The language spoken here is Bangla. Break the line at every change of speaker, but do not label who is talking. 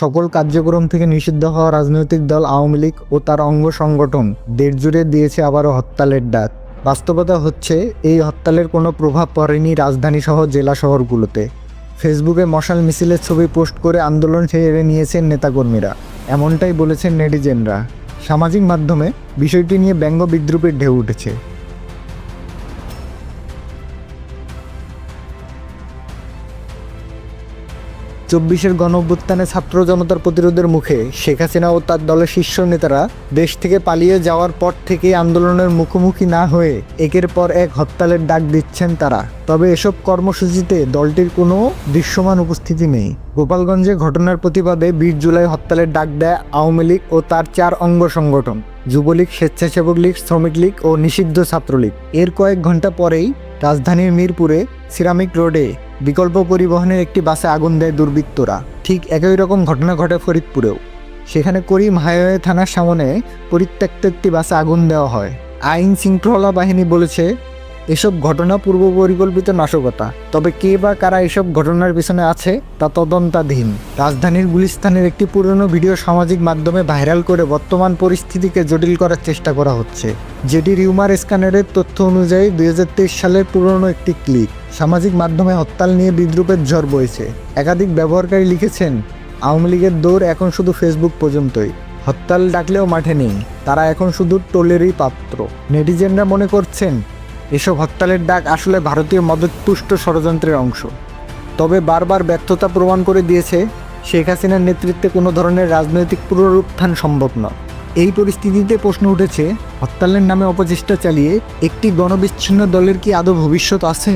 সকল কার্যক্রম থেকে নিষিদ্ধ হওয়া রাজনৈতিক দল আওয়ামী লীগ ও তার অঙ্গ সংগঠন দেশজুড়ে দিয়েছে আবারও হরতালের ডাক। বাস্তবতা হচ্ছে, এই হরতালের কোনো প্রভাব পড়েনি রাজধানীসহ জেলা শহরগুলোতে। ফেসবুকে মশাল মিছিলের ছবি পোস্ট করে আন্দোলন সেরে নিয়েছেন নেতাকর্মীরা। এমনটাই বলেছেন নেটিজেনরা। সামাজিক মাধ্যমে বিষয়টি নিয়ে ব্যঙ্গ বিদ্রুপের ঢেউ উঠেছে। চব্বিশের গণ অভ্যুত্থানে ছাত্র জনতার প্রতিরোধের মুখে শেখ হাসিনা ও তার দলের শীর্ষ নেতারা দেশ থেকে পালিয়ে যাওয়ার পর থেকে আন্দোলনের মুখোমুখি না হয়ে একের পর এক হরতালের ডাক দিচ্ছেন তারা। তবে এসব কর্মসূচিতে দলটির কোনো দৃশ্যমান উপস্থিতি নেই। গোপালগঞ্জে ঘটনার প্রতিবাদে বিশ জুলাই হরতালের ডাক দেয় আওয়ামী লীগ ও তার চার অঙ্গ সংগঠন, যুবলীগ, স্বেচ্ছাসেবক লীগ, শ্রমিক লীগ ও নিষিদ্ধ ছাত্রলীগ। এর কয়েক ঘণ্টা পরেই রাজধানীর মিরপুরে সিরামিক রোডে বিকল্প পরিবহনের একটি বাসে আগুন দেয় দুর্বৃত্তরা। ঠিক একই রকম ঘটনা ঘটে ফরিদপুরেও। সেখানে করিম হাইওয়ে থানার সামনে পরিত্যক্ত একটি বাসে আগুন দেওয়া হয়। আইন শৃঙ্খলা বাহিনী বলেছে এসব ঘটনা পূর্ব পরিকল্পিত নাশকতা। তবে কে বা কারা এসব ঘটনার পিছনে আছে, তা তদন্তাধীন। রাজধানীর গুলিস্তানের একটি পুরনো ভিডিও সামাজিক মাধ্যমে ভাইরাল করে বর্তমান পরিস্থিতিকে জটিল করার চেষ্টা করা হচ্ছে। যেটি রিউমার স্ক্যানারের তথ্য অনুযায়ী দুই হাজার তেইশ সালের পুরনো একটি ক্লিক সামাজিক মাধ্যমে হরতাল নিয়ে বিদ্রুপের ঝড় বইছে। একাধিক ব্যবহারকারী লিখেছেন, আওয়ামী লীগের দৌড় এখন শুধু ফেসবুক পর্যন্তই। হরতাল ডাকলেও মাঠে নেই। তারা এখন শুধু টোলেরই পাত্র। নেটিজেনরা মনে করছেন এসব হরতালের ডাক আসলে ভারতীয় মদতপুষ্ট ষড়যন্ত্রের অংশ। তবে বারবার ব্যর্থতা প্রমাণ করে দিয়েছে শেখ হাসিনার নেতৃত্বে কোনো ধরনের রাজনৈতিক পুনরুত্থান সম্ভব নয়। এই পরিস্থিতিতে প্রশ্ন উঠেছে, হরতালের নামে অপচেষ্টা চালিয়ে একটি গণবিচ্ছিন্ন দলের কি আদৌ ভবিষ্যৎ আছে?